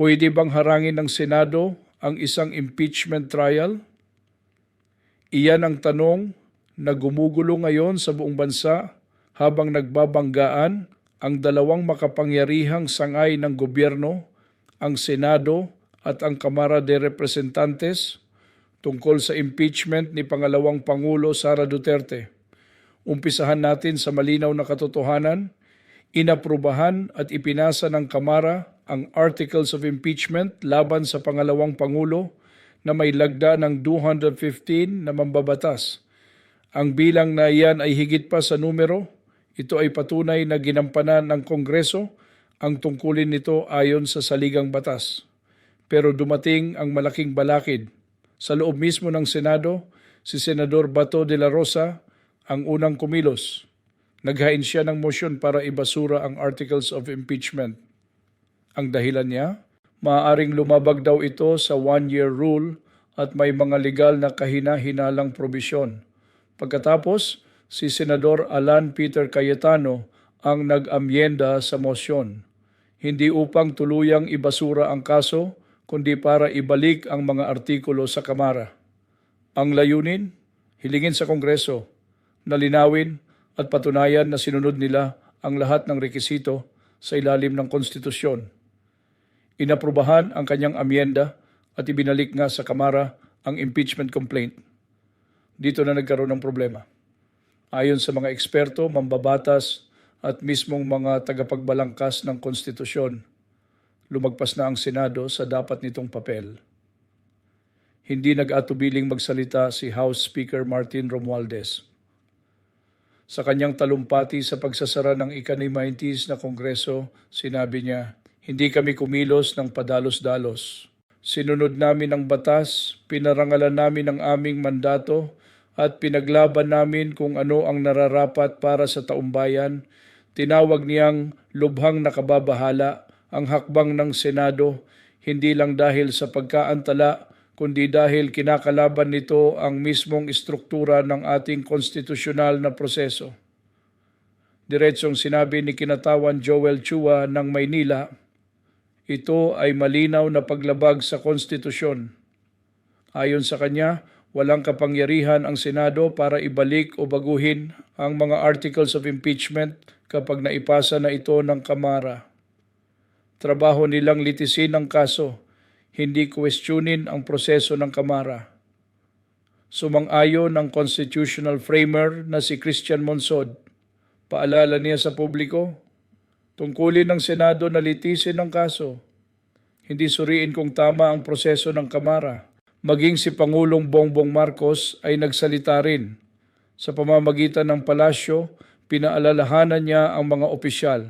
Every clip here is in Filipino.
Pwede bang harangin ng Senado ang isang impeachment trial? Iyan ang tanong na gumugulo ngayon sa buong bansa habang nagbabanggaan ang dalawang makapangyarihang sangay ng gobyerno, ang Senado at ang Kamara de Representantes tungkol sa impeachment ni pangalawang Pangulo Sara Duterte. Umpisahan natin sa malinaw na katotohanan, inaprubahan at ipinasa ng Kamara ang Articles of Impeachment laban sa pangalawang Pangulo na may lagda ng 215 na mambabatas. Ang bilang na iyan ay higit pa sa numero. Ito ay patunay na ginampanan ng Kongreso ang tungkulin nito ayon sa saligang batas. Pero dumating ang malaking balakid. Sa loob mismo ng Senado, si Senador Bato de la Rosa ang unang kumilos. Naghain siya ng motion para ibasura ang Articles of Impeachment. Ang dahilan niya, maaaring lumabag daw ito sa one-year rule at may mga legal na kahina-hinalang probisyon. Pagkatapos, si Senador Alan Peter Cayetano ang nag-amyenda sa motion. Hindi upang tuluyang ibasura ang kaso, kundi para ibalik ang mga artikulo sa Kamara. Ang layunin, hilingin sa Kongreso, na linawin at patunayan na sinunod nila ang lahat ng rekisito sa ilalim ng konstitusyon. Inaprubahan ang kanyang amyenda at ibinalik nga sa Kamara ang impeachment complaint. Dito na nagkaroon ng problema. Ayon sa mga eksperto, mambabatas at mismong mga tagapagbalangkas ng konstitusyon, lumagpas na ang Senado sa dapat nitong papel. Hindi nag-atubiling magsalita si House Speaker Martin Romualdez. Sa kanyang talumpati sa pagsasara ng ika-90s na Kongreso, sinabi niya, hindi kami kumilos ng padalos-dalos. Sinunod namin ang batas, pinarangalan namin ang aming mandato, at pinaglaban namin kung ano ang nararapat para sa taumbayan. Tinawag niyang lubhang nakababahala ang hakbang ng Senado, hindi lang dahil sa pagkaantala, kundi dahil kinakalaban nito ang mismong istruktura ng ating konstitusyonal na proseso. Diretsong sinabi ni kinatawan Joel Chua ng Maynila, ito ay malinaw na paglabag sa konstitusyon. Ayon sa kanya, walang kapangyarihan ang Senado para ibalik o baguhin ang mga articles of impeachment kapag naipasa na ito ng Kamara. Trabaho nilang litisin ang kaso, hindi questionin ang proseso ng Kamara. Sumang-ayon ang constitutional framer na si Christian Monsod. Paalala niya sa publiko, Tungkulin ng Senado na litisin ang kaso. Hindi suriin kung tama ang proseso ng Kamara. Maging si Pangulong Bongbong Marcos ay nagsalita rin. Sa pamamagitan ng palasyo, pinaalalahanan niya ang mga opisyal.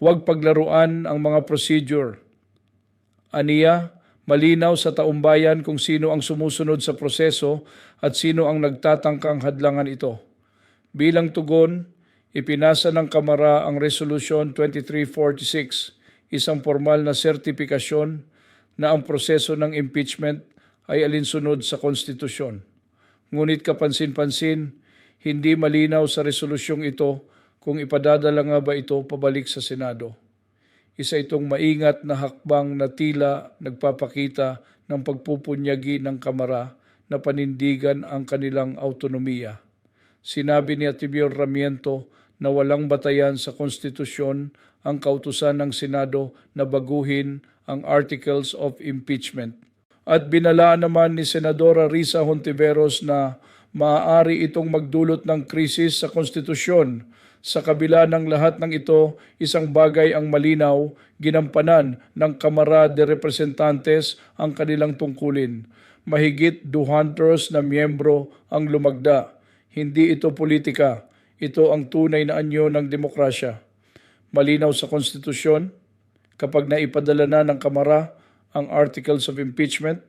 Huwag paglaruan ang mga procedure. Aniya, malinaw sa taumbayan kung sino ang sumusunod sa proseso at sino ang nagtatangkang hadlangan ito. Bilang tugon, ipinasa ng Kamara ang Resolution 2346, isang formal na sertipikasyon na ang proseso ng impeachment ay alinsunod sa konstitusyon. Ngunit kapansin-pansin, hindi malinaw sa resolusyong ito kung ipadadala nga ba ito pabalik sa Senado. Isa itong maingat na hakbang na tila nagpapakita ng pagpupunyagi ng Kamara na panindigan ang kanilang autonomiya. Sinabi ni Atibio Ramiento na walang batayan sa konstitusyon ang kautusan ng Senado na baguhin ang Articles of Impeachment. At binalaan naman ni Senadora Risa Hontiveros na maaari itong magdulot ng krisis sa konstitusyon. Sa kabila ng lahat ng ito, isang bagay ang malinaw, ginampanan ng Kamara de Representantes ang kanilang tungkulin. Mahigit 200 na miyembro ang lumagda. Hindi ito politika ito ang tunay na anyo ng demokrasya. Malinaw sa konstitusyon, kapag naipadala na ng Kamara ang Articles of Impeachment,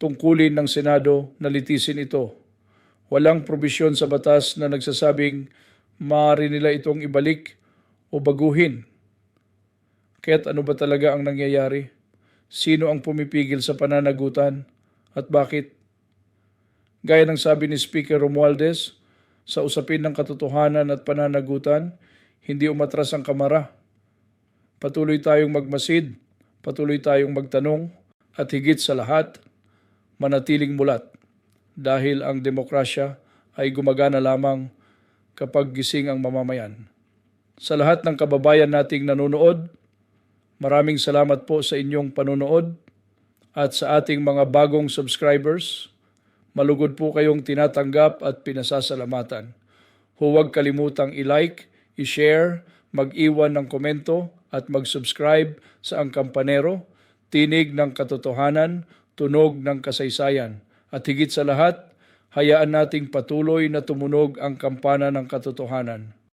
tungkulin ng Senado na litisin ito. Walang probisyon sa batas na nagsasabing maaari nila itong ibalik o baguhin. Kaya't ano ba talaga ang nangyayari? Sino ang pumipigil sa pananagutan at bakit? Gaya ng sabi ni Speaker Romualdez, sa usapin ng katotohanan at pananagutan, hindi umatras ang kamara. Patuloy tayong magmasid patuloy tayong magtanong at higit sa lahat, manatiling mulat dahil ang demokrasya ay gumagana lamang kapag gising ang mamamayan. Sa lahat ng kababayan nating nanonood, maraming salamat po sa inyong panonood at sa ating mga bagong subscribers. Malugod po kayong tinatanggap at pinasasalamatan. Huwag kalimutang i-like, i-share, mag-iwan ng komento at mag-subscribe sa Ang Kampanero, Tinig ng Katotohanan, Tunog ng Kasaysayan. At higit sa lahat, hayaan nating patuloy na tumunog ang kampana ng katotohanan.